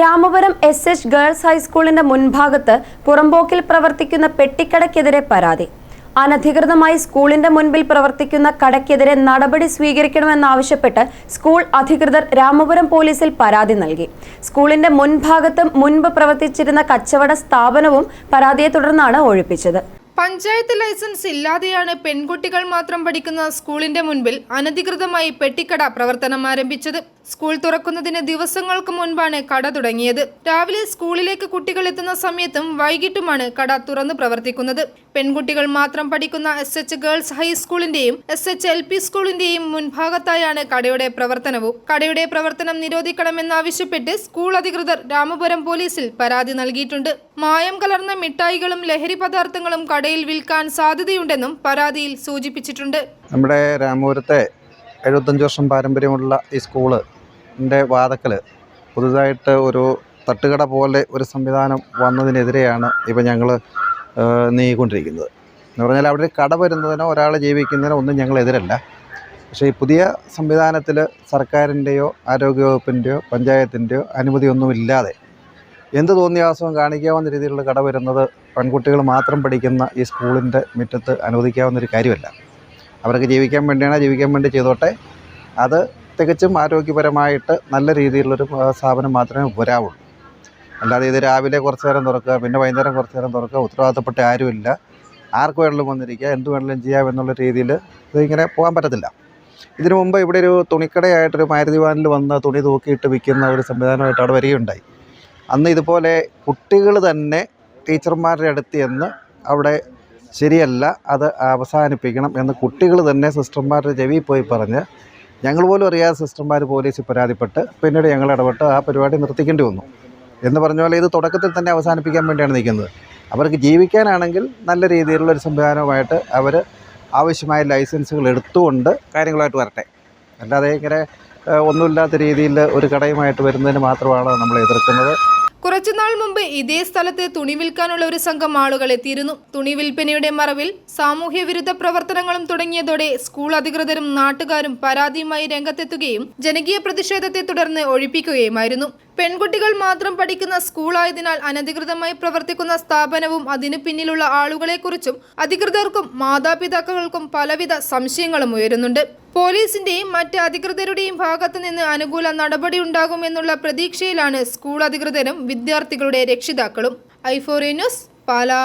Ramapuram S H girls ഹൈസ്കൂളിന്റെ മുൻഭാഗത്ത് പുറമ്പോക്കിൽ പ്രവർത്തിക്കുന്ന പെട്ടിക്കടയ്ക്കെതിരെ പരാതി. അനധികൃതമായി സ്കൂളിന്റെ മുൻപിൽ പ്രവർത്തിക്കുന്ന കടയ്ക്കെതിരെ നടപടി സ്വീകരിക്കണമെന്നാവശ്യപ്പെട്ട് സ്കൂൾ അധികൃതർ രാമപുരം പോലീസിൽ പരാതി നൽകി. സ്കൂളിന്റെ മുൻഭാഗത്തും മുൻപ് പ്രവർത്തിച്ചിരുന്ന കച്ചവട സ്ഥാപനവും പരാതിയെ തുടർന്നാണ് ഒഴിപ്പിച്ചത്. പഞ്ചായത്ത് ലൈസൻസ് ഇല്ലാതെയാണ് പെൺകുട്ടികൾ മാത്രം പഠിക്കുന്ന സ്കൂളിന്റെ മുൻപിൽ അനധികൃതമായി പെട്ടിക്കട പ്രവർത്തനം ആരംഭിച്ചത്. സ്കൂൾ തുറക്കുന്നതിന് ദിവസങ്ങൾക്ക് മുൻപാണ് കട തുടങ്ങിയത്. രാവിലെ സ്കൂളിലേക്ക് കുട്ടികൾ എത്തുന്ന സമയത്തും വൈകിട്ടുമാണ് കട തുറന്ന് പ്രവർത്തിക്കുന്നത്. പെൺകുട്ടികൾ മാത്രം പഠിക്കുന്ന എസ് എച്ച് ഗേൾസ് ഹൈസ്കൂളിന്റെയും എസ് എച്ച് എൽ പി സ്കൂളിന്റെയും മുൻഭാഗത്തായാണ് കടയുടെ പ്രവർത്തനവും. കടയുടെ പ്രവർത്തനം നിരോധിക്കണമെന്നാവശ്യപ്പെട്ട് സ്കൂൾ അധികൃതർ രാമപുരം പോലീസിൽ പരാതി നൽകിയിട്ടുണ്ട്. മായം കലർന്ന മിഠായികളും ലഹരി പദാർത്ഥങ്ങളും കടയിൽ വിൽക്കാൻ സാധ്യതയുണ്ടെന്നും പരാതിയിൽ സൂചിപ്പിച്ചിട്ടുണ്ട്. നമ്മുടെ രാമപുരത്തെ എഴുപത്തഞ്ച് വർഷം പാരമ്പര്യമുള്ള ഈ സ്കൂളിന്റെ വാതക്കൽ പുതുതായിട്ട് ഒരു തട്ടുകട പോലെ ഒരു സംവിധാനം വന്നതിനെതിരെയാണ് ഇപ്പം ഞങ്ങൾ നീങ്ങിക്കൊണ്ടിരിക്കുന്നത്. എന്ന് പറഞ്ഞാൽ അവിടെ കട വരുന്നതിനോ ഒരാൾ ജീവിക്കുന്നതിനോ ഒന്നും ഞങ്ങൾ എതിരല്ല. പക്ഷേ ഈ പുതിയ സംവിധാനത്തിൽ സർക്കാരിന്റെയോ ആരോഗ്യവകുപ്പിന്റെയോ പഞ്ചായത്തിന്റെയോ അനുമതിയൊന്നുമില്ലാതെ എന്ത് തോന്നിയാസവും കാണിക്കാവുന്ന രീതിയിലുള്ള കട വരുന്നത് പെൺകുട്ടികൾ മാത്രം പഠിക്കുന്ന ഈ സ്കൂളിന്റെ മുറ്റത്ത് അനുവദിക്കാവുന്ന ഒരു കാര്യമല്ല. അവർക്ക് ജീവിക്കാൻ വേണ്ടിയാണ് ജീവിക്കാൻ വേണ്ടി ചെയ്തോട്ടെ. അത് തികച്ചും ആരോഗ്യപരമായിട്ട് നല്ല രീതിയിലുള്ളൊരു സ്ഥാപനം മാത്രമേ വരാവുള്ളൂ. അല്ലാതെ ഇത് രാവിലെ കുറച്ച് നേരം തുറക്കുക പിന്നെ വൈകുന്നേരം കുറച്ച് നേരം തുറക്കുക ഉത്തരവാദിത്തപ്പെട്ട ആരുമില്ല. ആർക്ക് വേണമെങ്കിലും വന്നിരിക്കുക എന്ത് വേണമെങ്കിലും ചെയ്യാം എന്നുള്ള രീതിയിൽ ഇതിങ്ങനെ പോകാൻ പറ്റത്തില്ല. ഇതിനു മുമ്പ് ഇവിടെ ഒരു തുണിക്കടയായിട്ടൊരു മാരുതി വാനിൽ വന്ന് തുണി തൂക്കിയിട്ട് വിൽക്കുന്ന ഒരു സംവിധാനമായിട്ട് അവിടെ വരികയുണ്ടായി. അന്ന് ഇതുപോലെ കുട്ടികൾ തന്നെ ടീച്ചർമാരുടെ അടുത്ത് ചെന്ന് അവിടെ ശരിയല്ല അത് അവസാനിപ്പിക്കണം എന്ന് കുട്ടികൾ തന്നെ സിസ്റ്റർമാരുടെ ചെവി പോയി പറഞ്ഞ് ഞങ്ങൾ പോലും അറിയാതെ സിസ്റ്റർമാർ പോലീസിൽ പരാതിപ്പെട്ട് പിന്നീട് ഞങ്ങൾ ഇടപെട്ട് ആ പരിപാടി നിർത്തിക്കേണ്ടി വന്നു. എന്ന് പറഞ്ഞ പോലെ ഇത് തുടക്കത്തിൽ തന്നെ അവസാനിപ്പിക്കാൻ വേണ്ടിയാണ് നിൽക്കുന്നത്. അവർക്ക് ജീവിക്കാനാണെങ്കിൽ നല്ല രീതിയിലുള്ള ഒരു സംവിധാനവുമായിട്ട് അവർ ആവശ്യമായ ലൈസൻസുകൾ എടുത്തുകൊണ്ട് കാര്യങ്ങളായിട്ട് വരട്ടെ. അല്ലാതെ ഇങ്ങനെ ഒന്നുമില്ലാത്ത രീതിയിൽ ഒരു കടയുമായിട്ട് വരുന്നതിന് മാത്രമാണ് നമ്മൾ എതിർക്കുന്നത്. കുറച്ചുനാൾ മുമ്പ് ഇതേ സ്ഥലത്ത് തുണി വിൽക്കാനുള്ള ഒരു സംഘം ആളുകൾ എത്തിയിരുന്നു. തുണി വിൽപ്പനയുടെ മറവിൽ സാമൂഹ്യ വിരുദ്ധ പ്രവർത്തനങ്ങളും തുടങ്ങിയതോടെ സ്കൂൾ അധികൃതരും നാട്ടുകാരും പരാതിയുമായി രംഗത്തെത്തുകയും ജനകീയ പ്രതിഷേധത്തെ തുടർന്ന് ഒഴിപ്പിക്കുകയുമായിരുന്നു. പെൺകുട്ടികൾ മാത്രം പഠിക്കുന്ന സ്കൂളായതിനാൽ അനധികൃതമായി പ്രവർത്തിക്കുന്ന സ്ഥാപനവും അതിനു പിന്നിലുള്ള ആളുകളെക്കുറിച്ചും അധികൃതർക്കും മാതാപിതാക്കൾക്കും പലവിധ സംശയങ്ങളും ഉയരുന്നുണ്ട്. പോലീസിന്റെയും മറ്റ് അധികൃതരുടെയും ഭാഗത്തു നിന്ന് അനുകൂല നടപടി ഉണ്ടാകുമെന്നുള്ള പ്രതീക്ഷയിലാണ് സ്കൂൾ അധികൃതരും വിദ്യാർത്ഥികളുടെ രക്ഷിതാക്കളും. ഐഫോറി ന്യൂസ് പാലാ.